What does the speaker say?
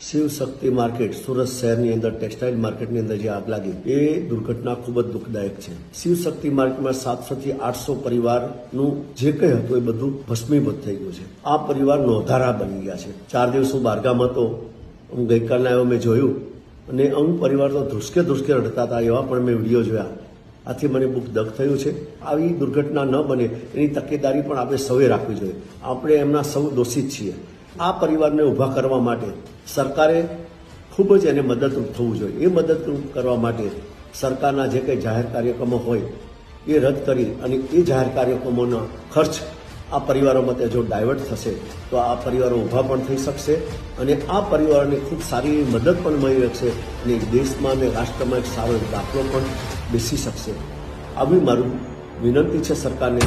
શિવ શક્તિ market, Surat શહેરની અંદર textile માર્કેટની અંદર જે આગ લાગી, એ દુર્ઘટના ખૂબ જ દુઃખદાયક છે. શિવ શક્તિ માર્કેટમાં સાતસો થી આઠસો પરિવારનું જે કંઈ હતું એ બધું ભસ્મીભૂત થઈ ગયું છે. આ પરિવાર નોંધારા બની ગયા છે. ચાર દિવસ હું બારગામ હતો. હું ગઈકાલના આવ્યો, મેં જોયું. અને અમુક પરિવાર તો ધ્રુસકે ધ્રુસકે રડતા હતા, એવા પણ મેં વીડિયો જોયા. આથી મને બુક દગ થયું છે. આવી દુર્ઘટના ન બને, એની તકેદારી પણ આપણે સૌએ રાખવી જોઈએ. આપણે એમના સૌ દોષિત છીએ. આ પરિવારને ઊભા કરવા માટે સરકારે ખૂબ જ એને મદદરૂપ થવું જોઈએ. એ મદદરૂપ કરવા માટે સરકારના જે કંઈ જાહેર કાર્યક્રમો હોય, એ રદ કરી અને એ જાહેર કાર્યક્રમોનો ખર્ચ આ પરિવારો માટે જો ડાયવર્ટ થશે, તો આ પરિવારો ઊભા પણ થઈ શકશે અને આ પરિવારોને ખૂબ સારી મદદ પણ મળી શકશે અને દેશમાં અને રાષ્ટ્રમાં એક સારો દાખલો પણ બેસી શકશે. આવી મારું વિનંતી છે સરકારને.